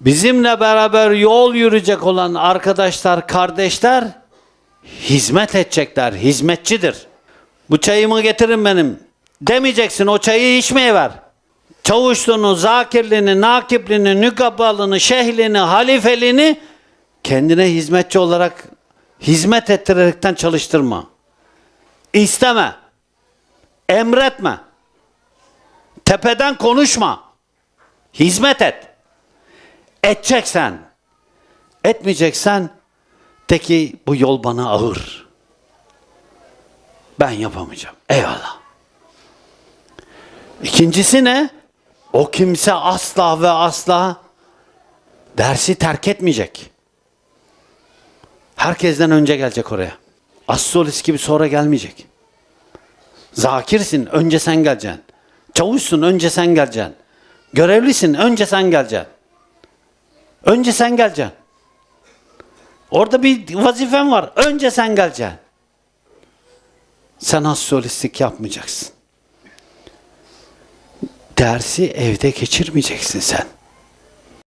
Bizimle beraber yol yürüyecek olan arkadaşlar, kardeşler hizmet edecekler, hizmetçidir. Bu çayımı getirin benim. Demeyeceksin o çayı içmeye ver. Çavuşluğunu, zakirliğini, nakipliğini, nükabalını, şehlini, halifeliğini kendine hizmetçi olarak hizmet ettirerekten çalıştırma. İsteme. Emretme. Tepeden konuşma. Hizmet et. Edeceksen. Etmeyeceksen de ki bu yol bana ağır. Ben yapamayacağım. Eyvallah. İkincisi ne? O kimse asla ve asla dersi terk etmeyecek. Herkesten önce gelecek oraya. Assolist gibi sonra gelmeyecek. Zakirsin, önce sen geleceksin. Çavuşsun, önce sen geleceksin. Görevlisin, önce sen geleceksin. Önce sen geleceksin. Orada bir vazifen var. Önce sen geleceksin. Sen assolistlik yapmayacaksın. Dersi evde geçirmeyeceksin sen.